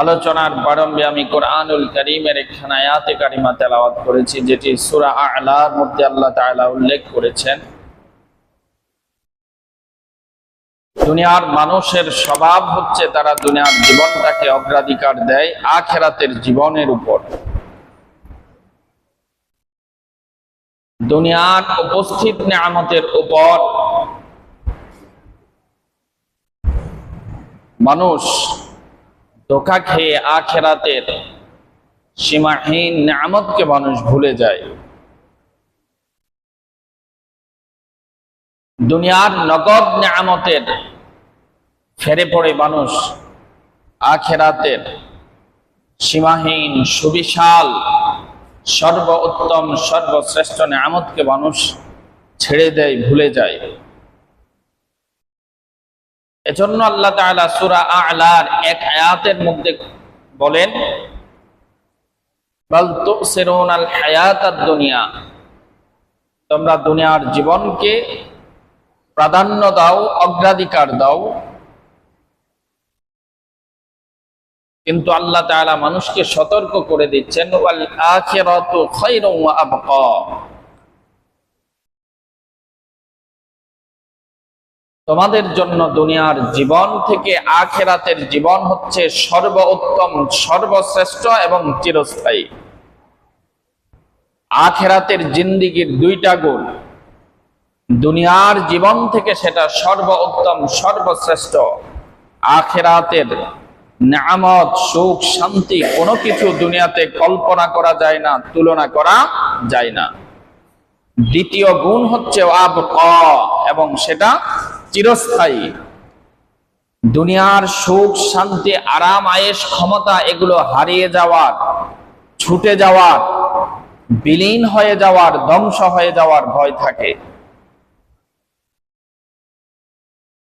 আলোচনার প্রারম্ভে আমি কোরআনুল করিমের একখান আয়াতে কারিমা তেলাওয়াত করেছি, যেটি সূরা আ'লার মধ্যে আল্লাহ তাআলা উল্লেখ করেছেন। দুনিয়ার মানুষের স্বভাব হচ্ছে তারা দুনিয়ার জীবনটাকে অগ্রাধিকার দেয়, আখেরাতের জীবনের উপর। দুনিয়ার উপস্থিত নিয়ামতের উপর মানুষ ধোকা খেয়ে আখেরাতের সীমাহীন নিয়ামতকে মানুষ ভুলে যায়। দুনিয়ার নগদ নিয়ামতের ফেরে পড়ে মানুষ আখেরাতের সীমাহীন সুবিশাল সর্ব উত্তম সর্বশ্রেষ্ঠ নিয়ামতকে মানুষ ছেড়ে দেয়, ভুলে যায়। এজন্য আল্লাহ তাআলা সূরা আ'লার এক আয়াতের মধ্যে বলেন, বাল তুসিরুনাল হায়াতাদ দুনিয়া। তোমরা দুনিয়ার জীবনকে প্রাধান্য দাও, অগ্রাধিকার দাও। কিন্তু আল্লাহ তাআলা মানুষকে সতর্ক করে দিচ্ছেন, ওয়াল আখিরাতু খায়রুম ওয়া আবকা। তোমাদের জন্য দুনিয়ার জীবন থেকে আখেরাতের জীবন হচ্ছে সর্ব উত্তম সর্বশ্রেষ্ঠ এবং চিরস্থায়ী। আখেরাতের জিন্দিগির দুইটা গুণ। দুনিয়ার জীবন থেকে সেটা সর্ব উত্তম সর্বশ্রেষ্ঠ। আখেরাতের নামত সুখ, শান্তি কোনো কিছু দুনিয়াতে কল্পনা করা যায় না, তুলনা করা যায় না। দ্বিতীয় গুণ হচ্ছে আব ক এবং সেটা চিরস্থায়ী। দুনিয়ার সুখ, শান্তি, আরাম আয়েস ক্ষমতা, এগুলো হারিয়ে যাওয়ার, ছুটে যাওয়ার, বিলীন হয়ে যাওয়ার, ধ্বংস হয়ে যাওয়ার ভয় থাকে।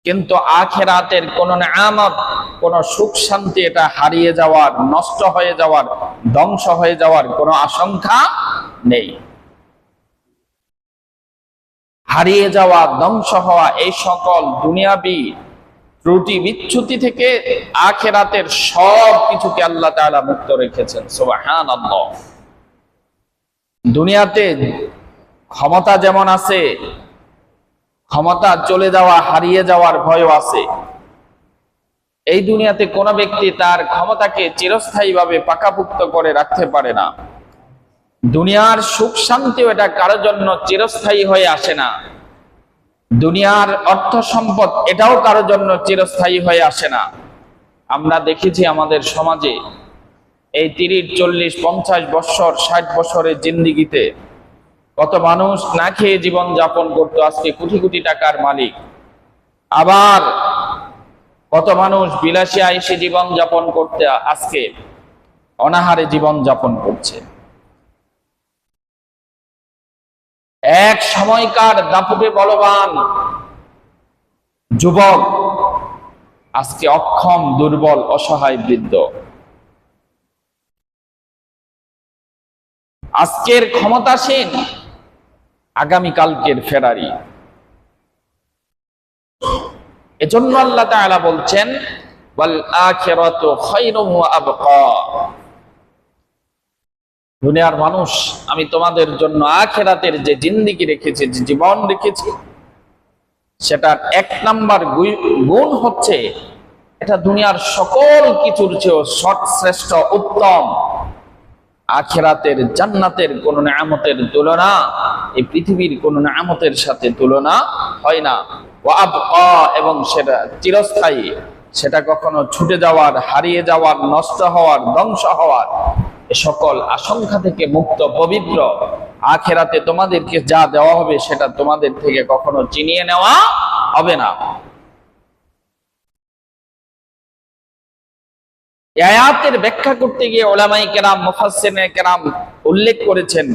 কিন্তু আখেরাতের কোন নামত কোন সুখ, শান্তি এটা হারিয়ে যাওয়ার, নষ্ট হয়ে যাওয়ার, ধ্বংস হয়ে যাওয়ার কোনো আশঙ্কা নেই। হারিয়ে যাওয়া, ধ্বংস হওয়া এই সকল দুনিয়াবি ত্রুটি, বিচ্ছুতি থেকে আখেরাতের সব কিছুকে আল্লাহ তাআলা মুক্ত রেখেছেন। সুবহান দুনিয়াতে ক্ষমতা যেমন আছে, ক্ষমতা চলে যাওয়া, হারিয়ে যাওয়ার ভয়ও আছে। এই দুনিয়াতে কোনো ব্যক্তি তার ক্ষমতাকে চিরস্থায়ীভাবে পাকাপুক্ত করে রাখতে পারে না। দুনিয়ার সুখ শান্তিও এটা কারোর জন্য চিরস্থায়ী হয়ে আসে না। দুনিয়ার অর্থ সম্পদ এটাও কারোর জন্য চিরস্থায়ী হয়ে আসে না। আমরা দেখেছি আমাদের সমাজে এই তিরিশ, চল্লিশ, পঞ্চাশ বৎসর, ষাট বছরের জিন্দিগিতে কত মানুষ না খেয়ে জীবন যাপন করতো, আজকে কোটি কোটি টাকার মালিক। আবার কত মানুষ বিলাসী আইসে জীবন যাপন করতে আজকে অনাহারে জীবন যাপন করছে। এক সময়কার দাপুটে বলবান যুবক, আজকে অক্ষম, দুর্বল, অসহায় বৃদ্ধ। আজকের ক্ষমতাসীন আগামীকালকের ফেরারি। এজন্য আল্লাহ তাআলা বলছেন ওয়াল আখিরাতু খায়রুম ওয়া আবকা। দুনিয়ার মানুষ, আমি তোমাদের জন্য আখেরাতের যে জিন্দিগি রেখেছি, যে জীবন রেখেছি, সেটার এক নাম্বার গুণ হচ্ছে এটা দুনিয়ার সকল কিছুর চেয়েও শ্রেষ্ঠ, উত্তম। আখেরাতের জান্নাতের কোন নামতের তুলনা, এই পৃথিবীর কোন নামতের সাথে তুলনা হয় না। এবং সেটা চিরস্থায়ী, সেটা কখনো ছুটে যাওয়ার, হারিয়ে যাওয়ার, নষ্ট হওয়ার, ধ্বংস হওয়ার সকল আশঙ্কা থেকে মুক্ত, পবিত্র আখেরাতে তোমাদেরকে যা দেওয়া হবে সেটা তোমাদের থেকে কখনো চিনিয়ে নেওয়া হবে না। আয়াতের ব্যাখ্যা করতে গিয়ে ওলামাই কেরাম মুফাসসিনে কেরাম উল্লেখ করেছেন,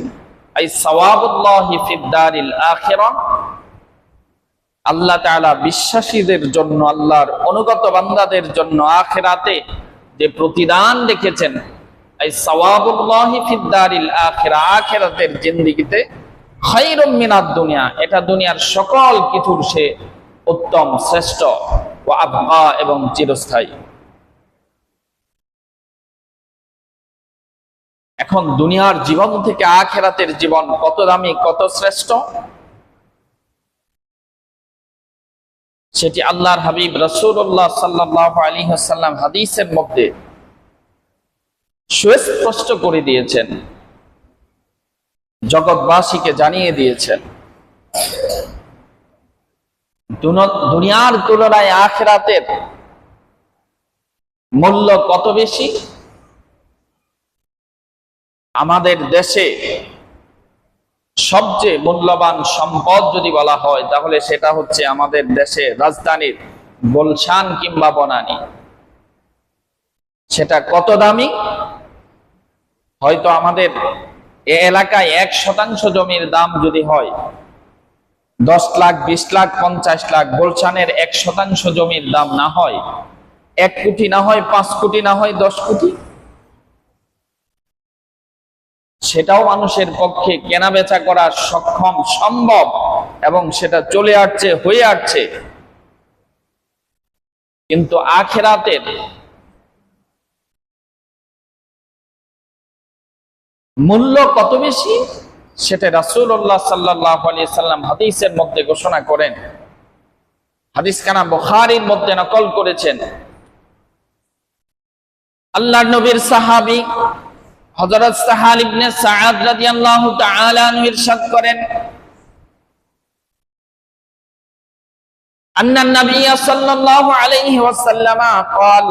আই সাওয়াবুল্লাহি ফিদ্দারিল আখিরা। আল্লাহ তাআলা বিশ্বাসীদের জন্য, আল্লাহর অনুগত বান্দাদের জন্য আখেরাতে যে প্রতিদান রেখেছেন এই সাওয়াবুল্লাহি ফিদ্দারিল আখিরা, আখিরাতের জিন্দেগিতে খায়রুম মিনাদ দুনিয়া, এটা দুনিয়ার সকল কিছুর সে উত্তম, শ্রেষ্ঠ ও আবহা এবং চিরস্থায়ী। এখন দুনিয়ার জীবন থেকে আখেরাতের জীবন কত দামি, কত শ্রেষ্ঠ? সেটি আল্লাহর হাবিব রসুল্লাহ সাল্লাহ আলী হাসাল্লাম হাদিসের মধ্যে সুস্পষ্ট করে দিয়েছেন। জগৎবাসীকে জানিয়ে দিয়েছেন। দুনিয়ার তুলনায় আখেরাতের মূল্য কত বেশি? আমাদের দেশে সবচেয়ে মূল্যবান সম্পদ যদি বলা হয়, তাহলে সেটা হচ্ছে আমাদের দেশে রাজধানীর গুলশান কিংবা বনানী। সেটা কত দামি? হয়তো আমাদের এ এলাকায় এক শতাংশ জমির দাম যদি হয়, দশ লাখ, বিশ লাখ, পঞ্চাশ লাখ, গুলশানের এক শতাংশ জমির দাম না হয়, এক কোটি না হয়, পাঁচ কোটি না হয়, দশ কোটি? সেটাও মানুষের পক্ষে কেনা বেচা করা সক্ষম সম্ভব এবং সেটা চলে আসছে, হয়ে আসছে। কিন্তু আখেরাতের মূল্য কত বেশি সেটা রাসূলুল্লাহ সাল্লাল্লাহু আলাইহি সাল্লাম হাদিসের মধ্যে ঘোষণা করেন হাদিস কানা বুখারীর মধ্যে নকল করেছেন আল্লাহর নবীর সাহাবী হযরত সাহাল ইবনে সাআদ রাদিয়াল্লাহু তাআলা আনহু ইরশাদ করেন أن النبي صلى الله عليه وسلم قال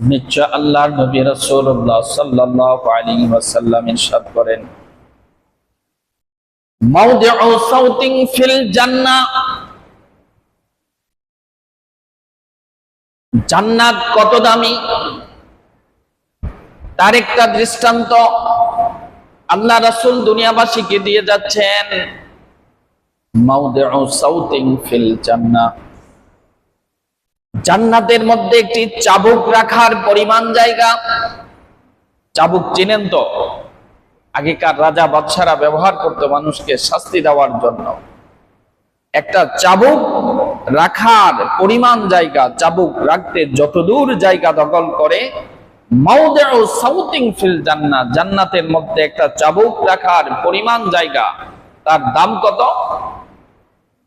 নিশ্চয় আল্লাহর নবী রাসূলুল্লাহ সাল্লাল্লাহু আলাইহি ওয়াসাল্লাম ইরশাদ করেন। মাউদিউ সাউতিন ফিল জান্নাহ জান্নাত কত দামি? তার একটা দৃষ্টান্ত। আল্লাহ রাসূল দুনিয়াবাসীকে দিয়ে যাচ্ছেন। মাউদিউ সাউতিন ফিল জান্নাহ জান্নাতের মধ্যে একটি চাবুক রাখার পরিমাণ জায়গা। চাবুক চিনেন তো? আগেকার রাজা বাদশারা ব্যবহার করত মানুষকে শাস্তি দেওয়ার জন্য। একটা চাবুক রাখার পরিমাণ জায়গা, চাবুক রাখতে যতদূর জায়গা দখল করে জান্নাতের মধ্যে একটা চাবুক রাখার পরিমাণ জায়গা, তার দাম কত?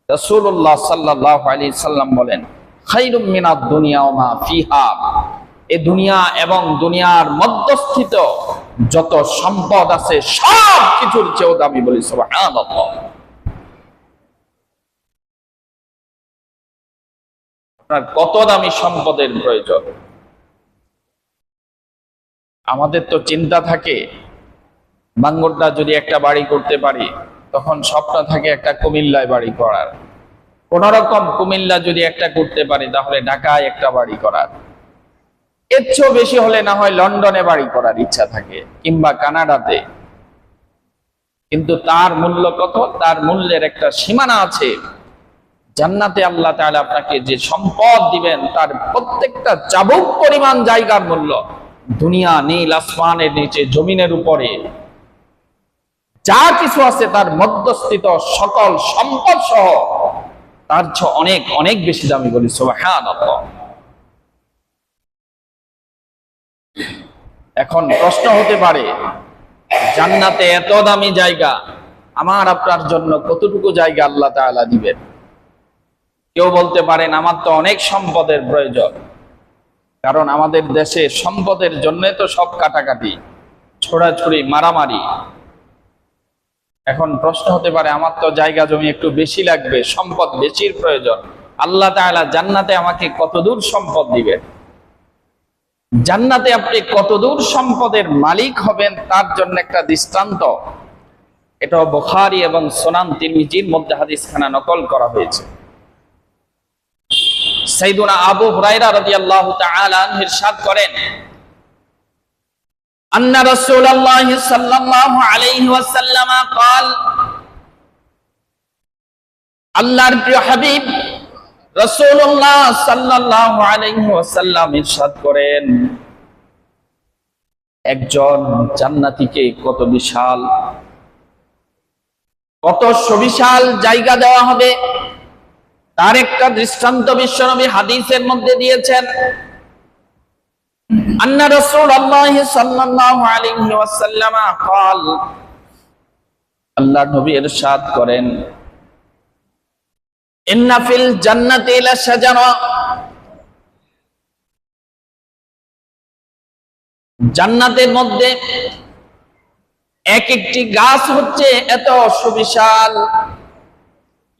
রাসূলুল্লাহ সাল্লাল্লাহু আলাইহি সাল্লাম বলেন খাইরুম মিনাদ দুনিয়া ওয়া মা ফিহা। এ দুনিয়া এবং দুনিয়ার মধ্যস্থিত যত সম্পদ আছে, সব কিছুর চেয়েও দামি বলি আপনার কত দামি সম্পদের প্রয়োজন? আমাদের তো চিন্তা থাকে বাঙ্গরটা যদি একটা বাড়ি করতে পারি, তখন স্বপ্ন থাকে একটা কুমিল্লায় বাড়ি করার। কোন রকম কুমিল্লা যদি একটা করতে পারি, তাহলে ঢাকায় একটা বাড়ি করার। এর বেশি হলে না হয় লন্ডনে বাড়ি করার ইচ্ছা থাকে, কিংবা কানাডাতে। কিন্তু তার মূল্য কত? তার মূল্যের একটা সীমানা আছে। জান্নাতে আল্লাহ তাআলা আপনাকে যে সম্পদ দিবেন, তার প্রত্যেকটা চাবুক পরিমাণ জায়গার মূল্য। দুনিয়া নীল আসমানের নিচে, জমিনের উপরে। যা কিছু আছে তার মধ্যস্থিত সকল সম্পদ সহ। তার চেয়ে অনেক অনেক বেশি দামি বলি, সুবহানাল্লাহ। এখন প্রশ্ন হতে পারে, জান্নাতে এত দামি জায়গা, আমার আপনার জন্য কতটুকু জায়গা আল্লাহ তাআলা দিবেন? কেউ বলতে পারেন, আমার তো অনেক সম্পদের প্রয়োজন। কারণ আমাদের দেশে সম্পদের জন্য তো সব কাটাকাটি, ছোড়াছুড়ি, মারামারি। এখন প্রশ্ন হতে পারে, আমার তো জায়গা জমি একটু বেশি লাগবে, সম্পদ বেশির প্রয়োজন। আল্লাহ তাআলা জান্নাতে আমাকে কতদূর সম্পদ দিবেন? জান্নাতে আপনি কতদূর সম্পদের মালিক হবেন তার জন্য একটা দৃষ্টান্ত। এটা বুখারী এবং সোনান তিরমিজির মধ্যে হাদিসখানা নকল করা হয়েছে। সাইদুনা আবু হুরায়রা রাদিয়াল্লাহু ইরশাদ করেন أن رسول الله صلى الله عليه وسلم قال আল্লাহর প্রিয় হাবিব রাসূলুল্লাহ সাল্লাল্লাহু আলাইহি ওয়াসাল্লাম ইরশাদ করেন একজন জান্নাতীকে কত বিশাল কত সুবিশাল জায়গা দেওয়া হবে তার একটা দৃষ্টান্ত বিশ্বনবী হাদিসের মধ্যে দিয়েছেন أن رسول الله صلى الله عليه وسلم قال আল্লাহ নবী ইরশাদ করেন ইন্না ফিল জান্নাতি লাশাজারা জান্নাতের মধ্যে এক একটি গাছ হচ্ছে এত সুবিশাল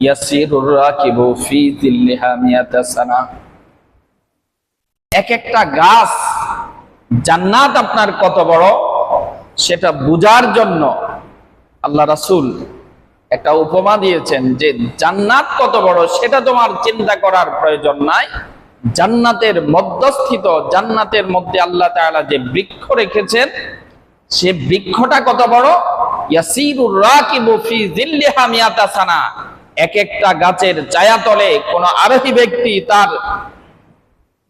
ইয়াসিরুর রাকিবু ফি জিল্লিহা মিয়াতা সানা এক একটা গাছ জান্নাত আপনার কত বড়? সেটা বুজার জন্য আল্লাহ রাসুল একটা উপমা দিয়েছেন যে জান্নাত কত বড় সেটা তোমার চিন্তা করার প্রয়োজন নাই। জান্নাতের মধ্যস্থিত, জান্নাতের মধ্যে আল্লাহ তাআলা যে বৃক্ষ রেখেছেন, সে বৃক্ষটা কত বড়? এক একটা গাছের ছায়াতলে কোন আরোহী ব্যক্তি তার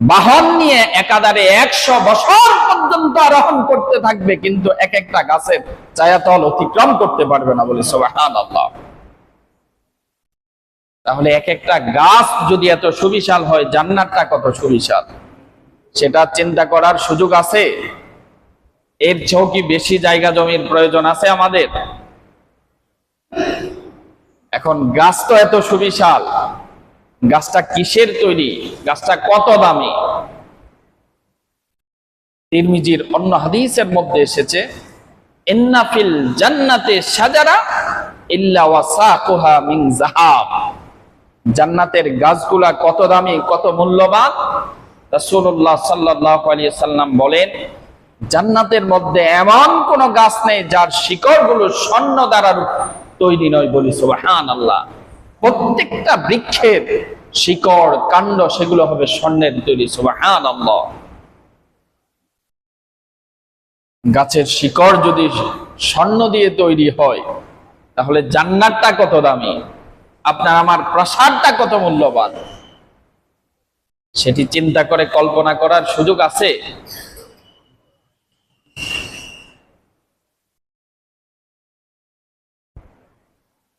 বাহন নিয়ে একাধারে একশো বছর পর্যন্ত আরোহণ করতে থাকবে, কিন্তু এক একটা গাছের ছায়াতল অতিক্রম করতে পারবে না বলে তাহলে এক একটা গাছ যদি এত সুবিশাল হয়, জান্নাতটা কত সুবিশাল? সেটা চিন্তা করার সুযোগ আছে? এর চেয়েও কি বেশি জায়গা জমির প্রয়োজন আছে আমাদের? এখন গাছ তো এত সুবিশাল গাছটা কিসের তৈরি? গাছটা কত দামি? তিরমিজির অন্য হাদিসের মধ্যে এসেছে জান্নাতে সাজারা জান্নাতের গাছগুলা কত দামি, কত মূল্যবান? বলেন, জান্নাতের মধ্যে এমন কোন গাছ নেই যার শিকড়গুলো স্বর্ণ দ্বারা তৈরি নয় বলি সুবহানাল্লাহ। প্রত্যেকটা বৃক্ষের শিকড়, কাণ্ড সেগুলো হবে স্বর্ণের তৈরি। গাছের শিকড় যদি স্বর্ণ দিয়ে তৈরি হয়, তাহলে জান্নাতটা কত দামি? আপনার আমার প্রসাদটা কত মূল্যবান? সেটি চিন্তা করে কল্পনা করার সুযোগ আছে?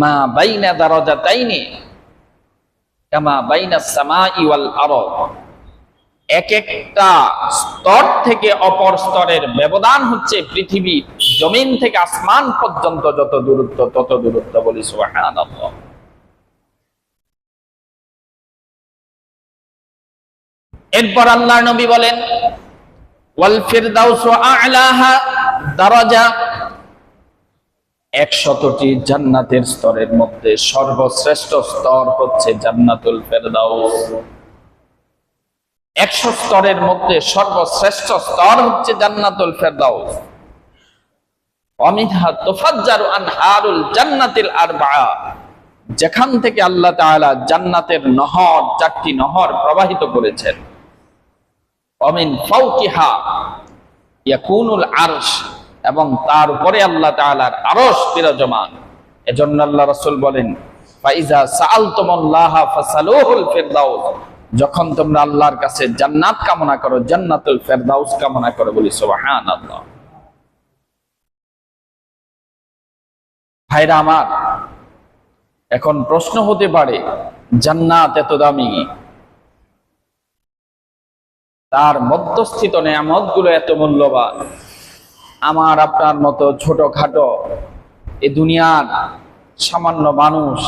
মা বাইনা দারাজাতাইনি কামা বাইনা সামাই ওয়াল আরদ এক একটা স্তর থেকে অপর স্তরের ব্যবধান হচ্ছে পৃথিবী জমিন থেকে আসমান পর্যন্ত যত দূরত্ব, তত দূরত্ব বলি সুবহানাল্লাহ। এরপর আল্লাহ নবী বলেন, ওয়াল ফিরদাউসু আ'লাহা দারাজা। একশতটি জান্নাতের স্তরের মধ্যে সর্বশ্রেষ্ঠ স্তর হচ্ছে জান্নাতুল ফেরদাউস। একশো স্তরের মধ্যে সর্বশ্রেষ্ঠ স্তর হচ্ছে জান্নাতুল ফেরদাউস। অমিনহা তুফাজ্জারু আনহারুল জান্নাতিল আরবাআ। যেখান থেকে আল্লাহ তাআলা জান্নাতের নহর, চারটি নহর প্রবাহিত করেছেন। অমিন ফাউকিহা ইয়াকুনুল আরশ। এবং তার উপরে আল্লাহ তাআলার আরশ বিরাজমান। এজন্য আল্লাহ রাসূল বলেন যখন তোমরা আল্লাহর কাছে জান্নাত কামনা করো, জান্নাতুল ফেরদাউস কামনা করো বলি, সুবহানাল্লাহ। ভাইরা আমার, এখন প্রশ্ন হতে পারে, জান্নাত এত দামি? তার মধ্যস্থিত নেয়ামতগুলো এত মূল্যবান? আমার আপনার মতো ছোটখাটো এ দুনিয়ার সামান্য মানুষ,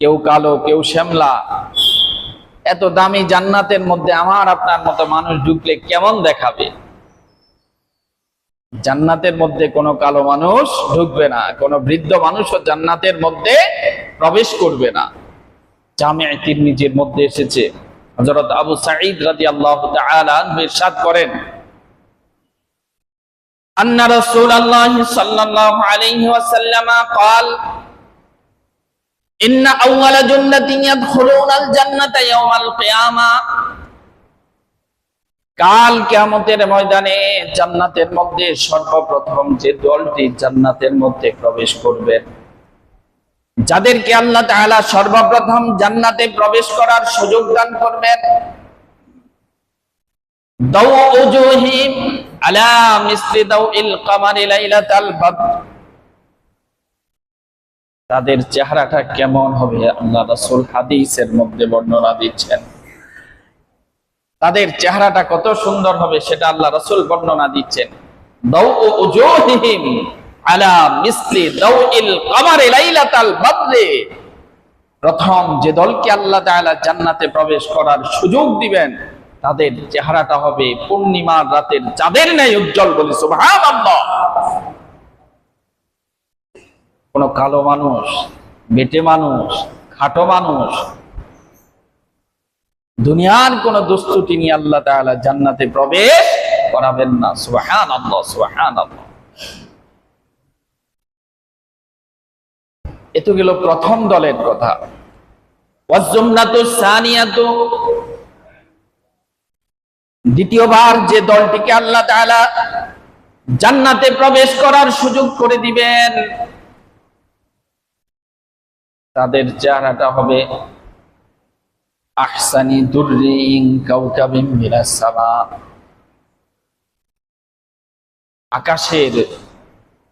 কেউ কালো, কেউ শ্যামলা, এত দামি জান্নাতের মধ্যে আমার আপনার মতো মানুষ ঢুকলে কেমন দেখাবে? জান্নাতের মধ্যে কোনো কালো মানুষ ঢুকবে না, কোনো বৃদ্ধ মানুষও জান্নাতের মধ্যে প্রবেশ করবে না। জামে তিরমিজির মধ্যে এসেছে, হযরত আবু সাঈদ আনহু ইরশাদ করেন أن رسول الله صلى الله عليه وسلم قال إن أول جنة يدخلون الجنة يوم القيامة কাল কেয়ামতের ময়দানে জান্নাতের মধ্যে সর্বপ্রথম যে দলটি জান্নাতের মধ্যে প্রবেশ করবে যাদেরকে আল্লাহ তাআলা সর্বপ্রথম জান্নাতে প্রবেশ করার সুযোগ দান করবেন তাদের চেহারাটা কেমন হবে? আল্লাহ রাসূল হাদিসের মধ্যে বর্ণনা দিচ্ছেন। তাদের চেহারাটা কত সুন্দর হবে সেটা আল্লাহ রাসূল বর্ণনা দিচ্ছেন। কামারি লাইলাতাল প্রথম যে দলকে আল্লাহ জান্নাতে প্রবেশ করার সুযোগ দিবেন তাদের চেহারাটা হবে পূর্ণিমার রাতের চাঁদের ন্যায় উজ্জ্বল বলি কোন কালো মানুষ, বেটে মানুষ, খাটো মানুষ, দুনিয়ার কোন দুস্তুটি নিয়ে আল্লাহ তাআলা জান্নাতে প্রবেশ করাবেন না, সুবহানাল্লাহ সুবহানাল্লাহ। এ তো গেল প্রথম দলের কথা। দ্বিতীয়বার যে দলটিকে আল্লাহ তাআলা জান্নাতে প্রবেশ করার সুযোগ করে দিবেন, তাদের চেহারাটা হবে আহসানি দুর্রিং কাউকাবিম মিনাস আকাশের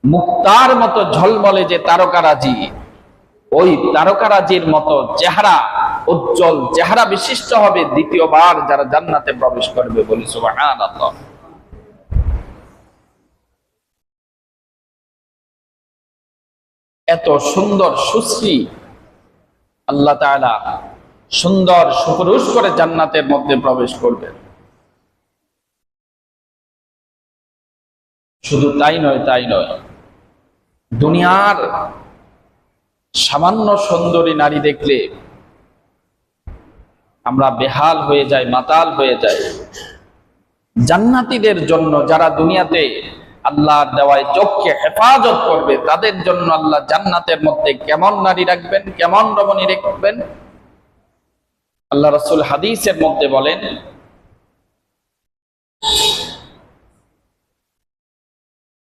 মুক্তার মতো ঝলমলে যে তারকারাজি, ওই তারকারাজির মতো চেহারা উজ্জ্বল চেহারা বিশিষ্ট হবে দ্বিতীয়বার যারা জান্নাতে প্রবেশ করবে বলি সুবহানাল্লাহ। এত সুন্দর সুশ্রী আল্লাহ তাআলা সুন্দর সুপুরুষ করে জান্নাতের মধ্যে প্রবেশ করবেন শুধু তাই নয় তাই নয়। দুনিয়ার সামান্য সুন্দরী নারী দেখলে আমরা বেহাল হয়ে যাই, মাতাল হয়ে যাই। জান্নাতীদের জন্য যারা দুনিয়াতে আল্লাহর দেওয়ায় চোখকে হেফাজত করবে, তাদের জন্য আল্লাহ জান্নাতের মধ্যে কেমন নারী রাখবেন, কেমন রমণী রাখবেন? আল্লাহ রসুল হাদিসের মধ্যে বলেন,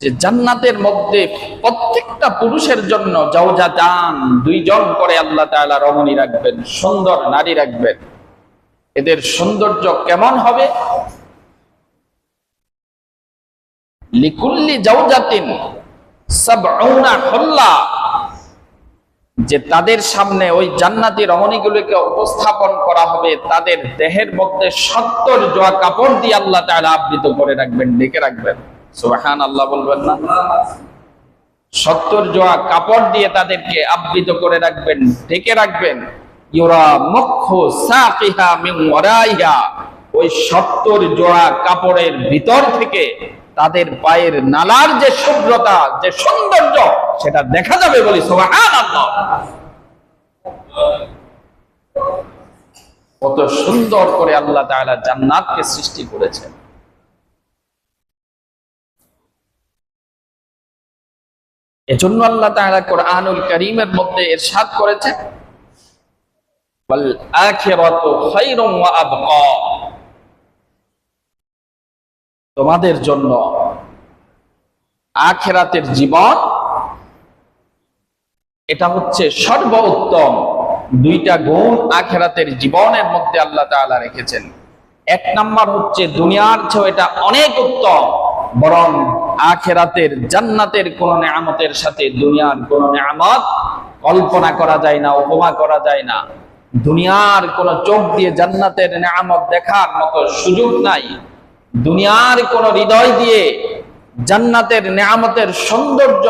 যে জান্নাতের মধ্যে প্রত্যেকটা পুরুষের জন্য জান দুইজন করে আল্লাহ তাআলা রমণী রাখবেন, সুন্দর নারী রাখবেন। এদের সৌন্দর্য কেমন হবে? লিকুল্লি জাউজাতিন সাবউনা হল্লা যে তাদের সামনে ওই জান্নাতি রমণীগুলোকে উপস্থাপন করা হবে, তাদের দেহের মধ্যে সত্তর জোয়া কাপড় দিয়ে আল্লাহ তাআলা আবৃত করে রাখবেন ডেকে রাখবেন। সুবাহান আল্লাহ বলবেন না? সত্তর জোয়া কাপড় দিয়ে তাদেরকে আবৃত করে রাখবেন ডেকে রাখবেন। ওই সত্তর জোড়া কাপড়ের ভিতর থেকে তাদের পায়ের নালার যে শুভ্রতা, যে সৌন্দর্য, সেটা দেখা যাবে বলি কত সুন্দর করে আল্লাহ জান্নাতকে সৃষ্টি করেছেন। এজন্য আল্লাহ তাআলা কোরআনুল কারীমের মধ্যে ইরশাদ করেছে ওয়াল আখিরাতু খায়রুম ওয়া আবকা তোমাদের জন্য আখেরাতের জীবন, এটা হচ্ছে সর্বোত্তম দুইটা গুণ আখেরাতের জীবনের মধ্যে আল্লাহ তাআলা রেখেছেন। এক নাম্বার হচ্ছে দুনিয়ার চেয়ে এটা অনেক উত্তম, বরং আখেরাতের জান্নাতের কোন নেয়ামতের সাথে দুনিয়ার কোন নেয়ামত কল্পনা করা যায় না, উপমা করা যায় না। দুনিয়ার কোন চোখ দিয়ে জান্নাতের নেয়ামত দেখার মতো সুযোগ নাই। দুনিয়ার কোন হৃদয় দিয়ে জান্নাতের নেয়ামতের সৌন্দর্য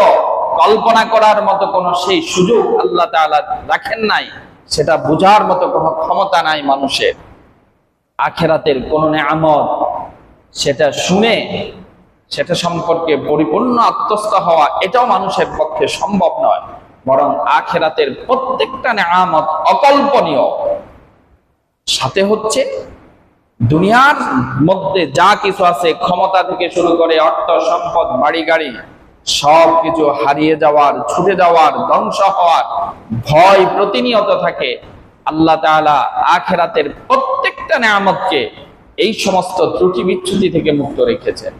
কল্পনা করার মতো কোন সেই সুযোগ আল্লাহ রাখেন নাই, সেটা বোঝার মতো কোনো ক্ষমতা নাই মানুষের। আখেরাতের কোন নেয়ামত সেটা শুনে, সেটা সম্পর্কে পরিপূর্ণ আত্মস্থ হওয়া এটাও মানুষের পক্ষে সম্ভব নয়। বরং আখেরাতের প্রত্যেকটা নেয়ামত অকল্পনীয়। সাথে হচ্ছে দুনিয়ার মধ্যে যা কিছু আছে, ক্ষমতা থেকে শুরু করে অর্থ, সম্পদ, বাড়ি, গাড়ি সব কিছু হারিয়ে যাওয়ার, ছুটে যাওয়ার, ধ্বংস হওয়ার ভয় প্রতিনিয়ত থাকে। আল্লাহ তাআলা আখেরাতের প্রত্যেকটা নেয়ামতকে এই সমস্ত ত্রুটি বিচ্ছুতি থেকে মুক্ত রেখেছেন।